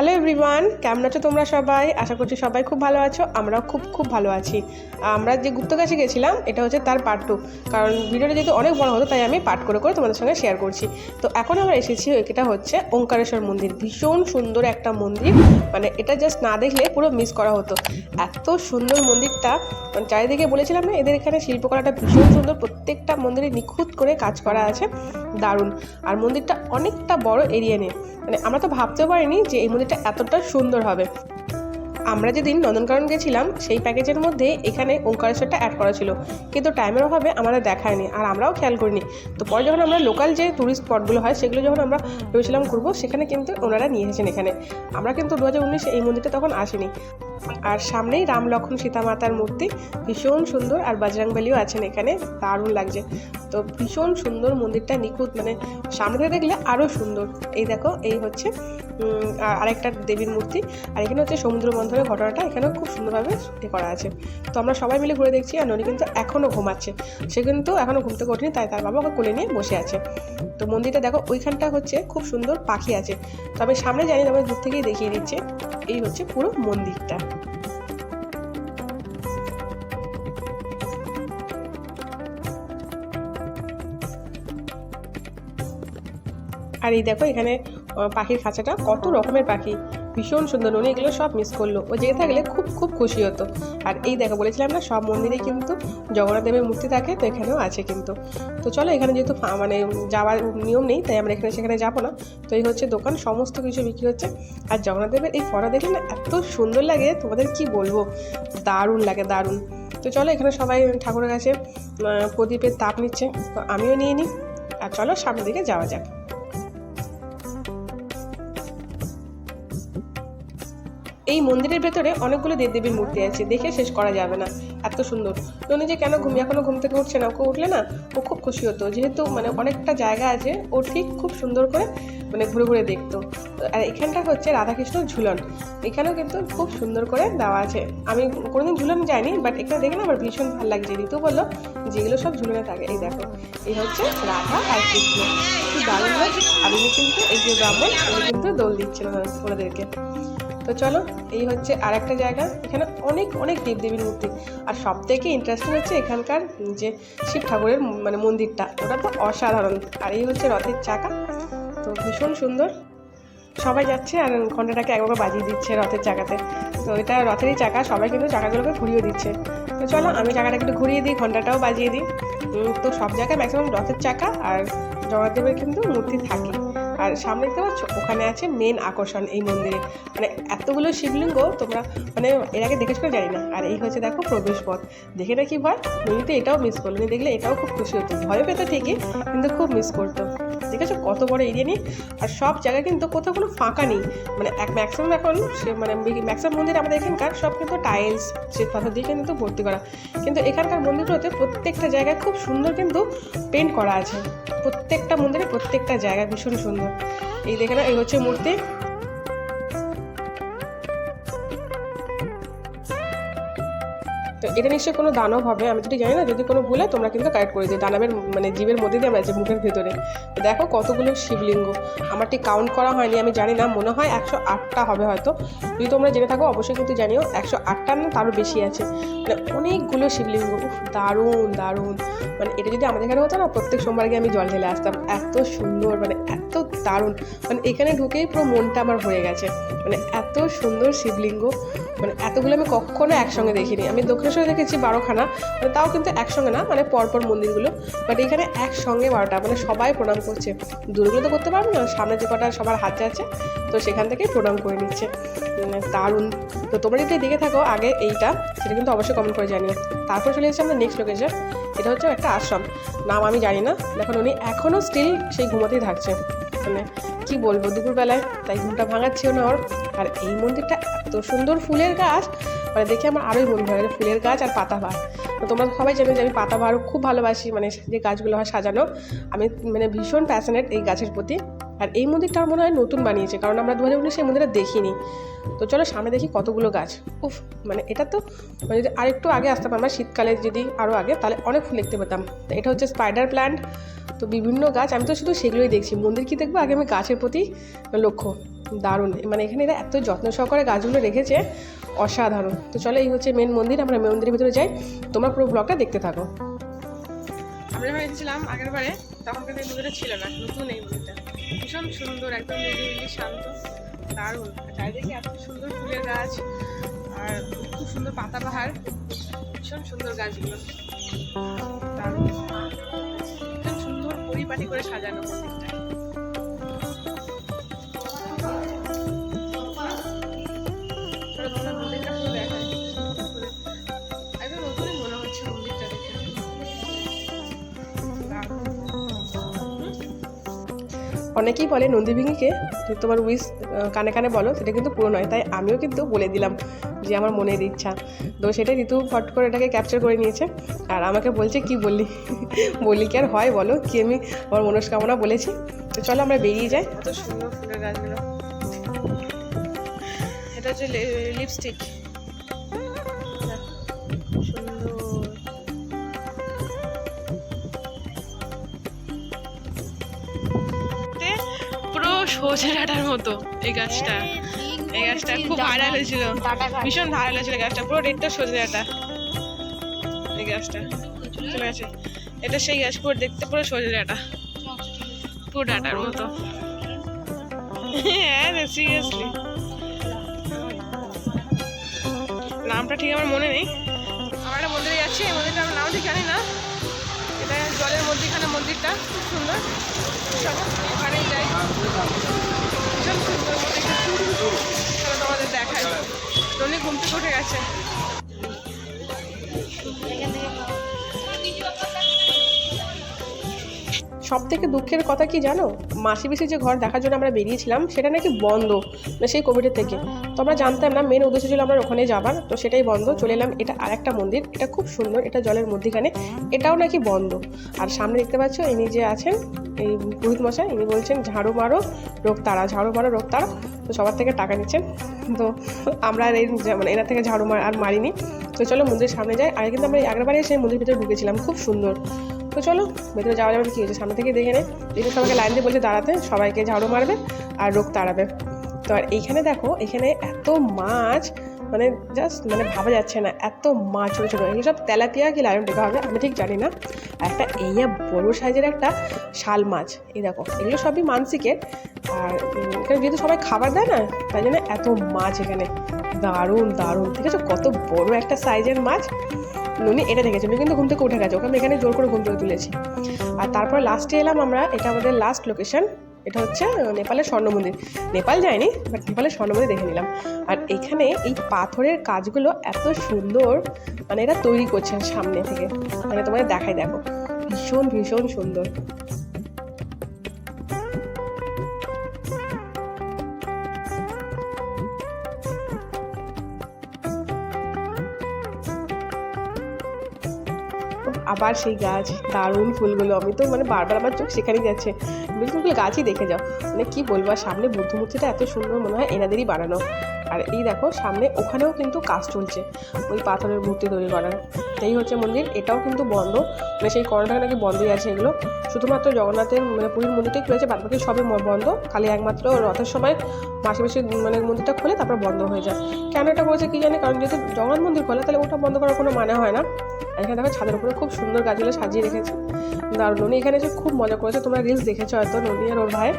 Hello everyone কেমন আছো তোমরা সবাই? আশা করছি সবাই খুব ভালো আছো। আমরাও খুব খুব ভালো আছি। আমরা যে গুপ্তকাশি গেছিলাম, এটা হচ্ছে তার পার্ট টু কারণ ভিডিওটা যেহেতু অনেক বড় হতো, তাই আমি পার্ট করে করে তোমাদের সঙ্গে শেয়ার করছি। তো এখন আমরা এসেছি এটা হচ্ছে ওঙ্কারেশ্বর মন্দির। ভীষণ সুন্দর একটা মন্দির। মানে এটা জাস্ট না দেখলে পুরো মিস করা হতো। এত সুন্দর মন্দিরটা মানে চারিদিকে বলেছিলাম না, এদের এখানে শিল্পকলাটা ভীষণ সুন্দর। প্রত্যেকটা মন্দিরে নিখুঁত করে কাজ করা আছে। দারুণ। আর মন্দিরটা অনেকটা বড় এরিয়া নিয়ে। মানে আমরা তো ভাবতেও পারিনি যে এই মন্দিরটা এতটা সুন্দর হবে। আমরা যেদিন নন্দনকানন গেছিলাম, সেই প্যাকেজের মধ্যে এখানে ওঙ্কারেশ্বরটা অ্যাড করা ছিল। কিন্তু টাইমের অভাবে আমাদের দেখায়নি আর আমরাও খেয়াল করিনি। তো পরে যখন আমরা লোকাল যে ট্যুরিস্ট স্পটগুলো হয়, সেগুলো যখন আমরা ভেবেছিলাম ঘুরবো, সেখানে কিন্তু ওনারা নিয়ে এসেছেন এখানে। আমরা কিন্তু দু হাজার উনিশে এই মন্দিরটা তখন আসিনি। আর সামনেই রাম লক্ষ্মণ সীতা মাতার মূর্তি। ভীষণ সুন্দর আর বজরংবলিও আছেন এখানে। দারুণ লাগছে। তো ভীষণ সুন্দর মন্দিরটা, নিখুঁত মানে সামনে দেখলে আরও সুন্দর। এই দেখো, এই হচ্ছে আর আরেকটা দেবীর মূর্তি। আর এখানে হচ্ছে সমুদ্র মন্থনের ঘটনাটা এখানেও খুব সুন্দরভাবে এ করা আছে। তো আমরা সবাই মিলে ঘুরে দেখছি, আর ননি কিন্তু এখনও ঘুমাচ্ছে। সে কিন্তু এখনও ঘুমতে ওঠেনি, তাই তার বাবা ওকে কোলে নিয়ে বসে আছে। তো মন্দিরটা দেখো, ওইখানটা হচ্ছে খুব সুন্দর পাখি আছে। তো আমি সামনে জানি না দূর থেকেই দেখিয়ে দিচ্ছে। এই হচ্ছে পুরো মন্দিরটা। আর এই দেখো এখানে পাখির খাঁচাটা কত রকমের পাখি। ভীষণ সুন্দর, উনি এগুলো সব মিস করল। ও জেগে থাকলে খুব খুব খুশি হতো। আর এই দেখো বলেছিলাম না, সব মন্দিরে কিন্তু জগন্নাথ দেবের মূর্তি থাকে, তো এখানেও আছে কিন্তু। তো চলো, এখানে যেহেতু মানে যাওয়ার নিয়ম নেই, তাই আমরা এখানে সেখানে যাব না। তো এই হচ্ছে দোকান, সমস্ত কিছু বিক্রি হচ্ছে। আর জগন্নাথ দেবের এই ফটো দেখলে না, এত সুন্দর লাগে, তোমাদের কি বলব? দারুণ লাগে, দারুণ। তো চলো, এখানে সবাই ঠাকুরের কাছে প্রদীপের তাপ নিচ্ছে। তো আমিও নিয়ে নিই। আর চলো, সামনের দিকে যাওয়া যাক। এই মন্দিরের ভেতরে অনেকগুলো দেবদেবীর মূর্তি আছে, দেখে শেষ করা যাবে না। এত সুন্দর। ননি যে কেন ঘুমিয়ে এখনও ঘুম থেকে উঠছে না, ওকে উঠলে না ও খুব খুশি হতো। যেহেতু মানে অনেকটা জায়গা আছে, ও ঠিক খুব সুন্দর করে মানে ঘুরে ঘুরে দেখতো। আর এখানটা হচ্ছে রাধাকৃষ্ণ ঝুলন। এখানেও কিন্তু খুব সুন্দর করে দেওয়া আছে। আমি কোনোদিন ঝুলন যাইনি বাট এখানে দেখে না আমার ভীষণ ভালো লাগছে। ঋতু বলল যেগুলো সব ঝুলনে থাকে। এই দেখো, এই হচ্ছে রাধা আর কৃষ্ণ। কি দারুণ উনি কিন্তু এই যে ব্রাহ্মণ উনি কিন্তু দোল দিচ্ছিল ওনাদেরকে। তো চলো, এই হচ্ছে আর একটা জায়গা। এখানে অনেক অনেক দেবদেবীর মূর্তি। আর সব থেকে ইন্টারেস্টিং হচ্ছে এখানকার যে শিব ঠাকুরের মানে মন্দিরটা। ওটা তো অসাধারণ। আর এই হচ্ছে রথের চাকা। তো ভীষণ সুন্দর। সবাই যাচ্ছে আর ঘন্টাটাকে একবার বাজিয়ে দিচ্ছে রথের চাকাতে। তো এটা রথেরই চাকা, সবাই কিন্তু চাকাগুলোকে ঘুরিয়ে দিচ্ছে। তো চলো, আমি চাকাটা একটু ঘুরিয়ে দিই, ঘন্টাটাও বাজিয়ে দিই। তো সব জায়গায় ম্যাক্সিমাম রথের চাকা আর জগন্নাথদেবের কিন্তু মূর্তি থাকে। আর সামনে দেখতে পাচ্ছ, ওখানে আছে মেন আকর্ষণ এই মন্দিরে। মানে এতগুলো শিবলিঙ্গ তোমরা মানে এর আগে দেখেছ জানি না। আর এই হচ্ছে দেখো প্রবেশ পথ দেখে না কি ভয় উনি তো এটাও মিস করল। দেখলে এটাও খুব খুশি হতো। ভয় পেতো ঠিকই, কিন্তু খুব মিস করতো। দেখেছ কত বড় এরিয়া নিয়ে? আর সব জায়গায় কিন্তু কোথাও কোনো ফাঁকা নেই। মানে এক ম্যাক্সিমাম এখন সে মানে ম্যাক্সিমাম মন্দির আমাদের এখানকার সব কিন্তু টাইলস সে পাথর দিয়ে কিন্তু ভর্তি করা। কিন্তু এখানকার মন্দিরগুলোতে প্রত্যেকটা জায়গায় খুব সুন্দর কিন্তু পেন্ট করা আছে। প্রত্যেকটা মন্দিরে প্রত্যেকটা জায়গা ভীষণ সুন্দর। এই দেখে না এই হচ্ছে মূর্তি তো এটা নিশ্চয়ই কোনো দানব হবে, আমি ঠিক জানি না, যদি কোনো ভুলে তোমরা কিন্তু কারেক্ট করে দিও, দানবের মানে জীবের মধ্যে দিয়ে আমরা মুখের ভেতরে। দেখো কতগুলো শিবলিঙ্গ আমার ঠিক কাউন্ট করা হয়নি, আমি জানি না, মনে হয় একশো আটটা হবে হয়তো। যদি তোমরা জেনে থাকো, অবশ্যই কিন্তু জানিও, একশো আটটা না তারও বেশি আছে। মানে অনেকগুলো শিবলিঙ্গ দারুণ দারুণ। মানে এটা যদি আমাদের এখানে হতো না, প্রত্যেক সোমবার গিয়ে আমি জল ঢেলে আসতাম, এত সুন্দর মানে এত দারুণ। মানে এখানে ঢুকেই পুরো মনটা আমার হয়ে গেছে। মানে এত সুন্দর শিবলিঙ্গ। মানে এতগুলো আমি কখনো একসঙ্গে দেখিনি। আমি দক্ষিণেশ্বরে দেখেছি বারোখানা মানে তাও কিন্তু একসঙ্গে না মানে পরপর মন্দিরগুলো। বাট এখানে একসঙ্গে বারোটা মানে সবাই প্রণাম করছে। দূরগুলো তো করতে পারবে না, সামনে যে কটা সবার হাতে আছে, তো সেখান থেকে প্রণাম করে নিচ্ছে। দারুণ। তো তোমরা যদি দেখে থাকো আগে এইটা, সেটা কিন্তু অবশ্যই কমেন্ট করে জানিও। তারপর চলে এসেছি আমরা নেক্সট লোকেশন এটা হচ্ছে একটা আশ্রম। নাম আমি জানি না, দেখুন উনি এখনও স্টিল সেই ঘুমাতেই থাকছে। মানে কি বলব, দুপুরবেলায়, তাই ঘুমটা ভাঙাচ্ছেও না ওর। আর এই মন্দিরটা এত সুন্দর ফুলের গাছ মানে দেখে আমার আরোই মন হয়। ফুলের গাছ আর পাতাবাহার তোমরা সবাই জানো যে আমি পাতাবাহারও খুব ভালোবাসি মানে যে গাছগুলো হয় সাজানো আমি মানে ভীষণ প্যাশনেট এই গাছের প্রতি আর এই মন্দিরটা আমার মনে হয় নতুন বানিয়েছে, কারণ আমরা দু হাজার উনিশে মন্দিরটা দেখিনি। তো চলো সামনে দেখি কতগুলো গাছ। উফ মানে এটা তো মানে যদি আরেকটু আগে আসতাম, আমরা শীতকালে যদি আরও আগে, তাহলে অনেক ফুল দেখতে পেতাম। তো এটা হচ্ছে স্পাইডার প্ল্যান্ট তো বিভিন্ন গাছ, আমি তো শুধু সেগুলোই দেখছি। মন্দির কি দেখব? আগে আমি গাছের প্রতি লক্ষ্য। দারুণ। মানে এখানে এরা এত যত্ন সহকারে গাছগুলো রেখেছে, অসাধারণ। তো চলো এই হচ্ছে মেন মন্দির, আমরা মন্দিরের ভিতরে যাই। তোমরা পুরো ব্লগটা দেখতে থাকো। আমরা এসেছিলাম আগের বারে তখন কিন্তু এই মন্দিরটা ছিল না, নতুন এই মন্দিরটা। ভীষণ সুন্দর, একদম নিরিবিলি শান্ত। দারুণ। চারিদিকে এত সুন্দর ফুলের গাছ আর খুব সুন্দর পাতা বাহার ভীষণ সুন্দর গাছগুলো। দারুণ। ভীষণ সুন্দর পরিপাটি করে সাজানো মন্দিরটা অনেকেই বলে নন্দীভিঙ্গিকে যে তোমার উইস কানে কানে বলো, সেটা কিন্তু পুরো নয়। তাই আমিও কিন্তু বলে দিলাম যে আমার মনের ইচ্ছা। তো সেটাই ঋতু ফট করে এটাকে ক্যাপচার করে নিয়েছে। আর আমাকে বলছে, কি বললি? বললি কি আর হয় বলো? কি আমি আমার মনস্কামনা বলেছি? তো চলো আমরা বেরিয়ে যাই। এত সুন্দর ফুলের গাছগুলো। এটা হচ্ছে লিপস্টিক সজনে ডাঁটার মতো এই গাছটা। এই গাছটা খুব ভাইরাল হয়েছিল। ভীষণ ভাইরাল হয়েছিল গাছটা। পুরো রেডটা সজনে ডাঁটা। এই গাছটা। চলে গেছে। এটা সেই গাছ পুরো দেখতে পুরো সজনে ডাঁটা। পুরো ডাঁটার মতো। হ্যাঁ সিরিয়াসলি নামটা ঠিক আমার মনে নেই। আমরা একটা মন্দিরে যাচ্ছি। এই মন্দিরটা আমার নাম ঠিক জানি না। এটা জলের মধ্যেখানে মন্দিরটা। খুব সুন্দর। চলো ওখানেই যাই। ঘুম থেকে উঠে গেছে। সব থেকে দুঃখের কথা কি জানো? মাসি পিসি যে ঘর দেখার জন্য আমরা বেরিয়েছিলাম, সেটা নাকি বন্ধ মানে সেই কোভিডের থেকে। তো আমরা জানতাম না মেন উদ্দেশ্য ছিল আমরা ওখানে যাবার, তো সেটাই বন্ধ, চলে এলাম। এটা আর একটা মন্দির, এটা খুব সুন্দর, এটা জলের মধ্যিখানে, এটাও নাকি বন্ধ। আর সামনে দেখতে পাচ্ছ, ইনি যে আছেন, এই পুরোহিত মশাই, ইনি বলছেন, ঝাড়ু মারো, রোগ তারা ঝাড়ু মারো, রোগ তারা তো সবার থেকে টাকা নিচ্ছেন। তো আমরা আর এই মানে এনার থেকে ঝাড়ু মার, আর মারিনি। তো চলো মন্দিরের সামনে যাই। আর কিন্তু আমরা এই আগেরবারে এসে মন্দিরের ভিতরে ঢুকেছিলাম, খুব সুন্দর। তো চলো, ভেতরে যাওয়া যাবে, কি হয়েছে? সামনে থেকে দেখে নে। দেখে সবাইকে লাইন দিয়ে বলছে দাঁড়াতে, সবাইকে ঝাড়ু মারবে আর রোগ তাড়াবে। তো আর এইখানে দেখো, এখানে এত মাছ মানে জাস্ট মানে ভাবা যাচ্ছে না, এত মাছ ছোটো ছোটো। এগুলো সব তেলাপিয়া কি লাইন টেকা হবে? আমি ঠিক জানি না। একটা এইয়া বড় সাইজের একটা শাল মাছ, এই দেখো, এগুলো সবই মানসিকের। আর এখানে যেহেতু সবাই খাবার দেয় না, তাই জন্য এত মাছ এখানে। দারুণ দারুণ। ঠিক আছে, কত বড় একটা সাইজের মাছ। নুনি এটা দেখেছি উনি কিন্তু ঘুম থেকে উঠে গেছে, ওকে আমি এখানে জোর করে ঘুম থেকে তুলেছি। আর তারপর লাস্টে এলাম আমরা, এটা আমাদের লাস্ট লোকেশন এটা হচ্ছে নেপালের স্বর্ণ মন্দির নেপাল যায়নি বাট নেপালের স্বর্ণ মন্দির দেখে নিলাম। আর এখানে এই পাথরের কাজগুলো এত সুন্দর মানে এটা তৈরি করছেন সামনে থেকে। মানে তোমাদের দেখাই দেখো, ভীষণ ভীষণ সুন্দর। আবার সেই গাছ, দারুণ ফুলগুলো। আমি তো মানে বারবার আমার চোখ সেখানেই যাচ্ছে। বিলকুল গাছই দেখে যাও। মানে কী বলব সামনে বুদ্ধমূর্তিটা এত সুন্দর মনে হয়, এনাদেরই বানানো। আর এই দেখো, সামনে ওখানেও কিন্তু কাজ চলছে, ওই পাথরের মূর্তি তৈরি করার। এই হচ্ছে মন্দির, এটাও কিন্তু বন্ধ। মানে সেই করোনাটা নাকি বন্ধই আছে এগুলো। শুধুমাত্র জগন্নাথের মানে পুরীর মন্দিরটাই খুলেছে বাদ বাকি সবই বন্ধ। খালি একমাত্র রথের সময় মাসে মাসে মানে মন্দিরটা খোলে তারপর বন্ধ হয়ে যায়। কেন এটা করেছে কী জানি? কারণ যেহেতু জগন্নাথ মন্দির খোলে, তাহলে ওটা বন্ধ করার কোনো মানে হয় না। আর এখানে দেখো ছাদের উপরে খুব সুন্দর গাছগুলো সাজিয়ে রেখেছে। দারুণ। ননি এখানে এসে খুব মজা করেছে। তোমরা রিলস দেখেছ হয়তো, ননি আর ওর ভাই।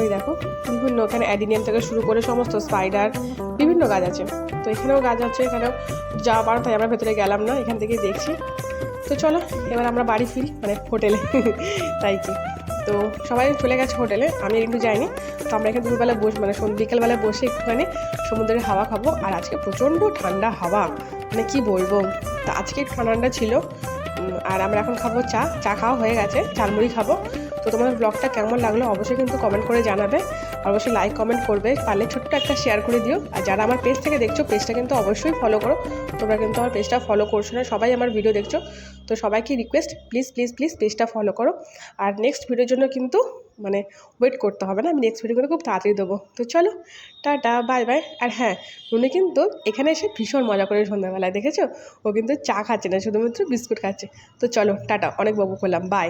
ওই দেখো, বিভিন্ন এখানে অ্যাডিনিয়াম থেকে শুরু করে সমস্ত স্পাইডার বিভিন্ন গাছ আছে। তো এখানেও গাছ আছে, এখানেও যাওয়া পারো তাই আমরা ভেতরে গেলাম না, এখান থেকেই দেখছি। তো চলো, এবার আমরা বাড়ি ফিরি মানে হোটেলে। তাই কি? তো সবাই চলে গেছে হোটেলে, আমি একটু যাইনি। তো আমরা এখানে দুপুরবেলা বস মানে বিকেলবেলা বসে একটুখানি সমুদ্রের হাওয়া খাব, আর আজকে প্রচণ্ড ঠান্ডা হাওয়া। মানে কি বলব? তা আজকে ঠান্ডা ছিল আর আমরা এখন খাব চা চা খাওয়া হয়ে গেছে, চালমুড়ি খাব। তো তোমাদের ব্লগটা কেমন লাগল অবশ্যই কিন্তু কমেন্ট করে জানাবে। অবশ্যই লাইক কমেন্ট করবে। পারলে ছোট্ট একটা শেয়ার করে দিও। আর যারা আমার পেজ থেকে দেখছ পেজটা কিন্তু অবশ্যই ফলো করো। তোমরা কিন্তু আমার পেজটা ফলো করছ না, সবাই আমার ভিডিও দেখছ। তো সবাইকে রিকোয়েস্ট প্লিজ প্লিজ প্লিজ পেজটা ফলো করো। আর নেক্সট ভিডিওর জন্য কিন্তু মানে ওয়েট করতে হবে না। আমি নেক্সট ভিডিও খুব তাড়াতাড়ি দেবো। তো চলো, টাটা বাই বাই আর হ্যাঁ উনি কিন্তু এখানে এসে ভীষণ মজা করে সন্ধ্যাবেলায়, দেখেছ? ও কিন্তু চা খাচ্ছে না, শুধুমাত্র বিস্কুট খাচ্ছে। তো চলো, টাটা। অনেক বকু করলাম। বাই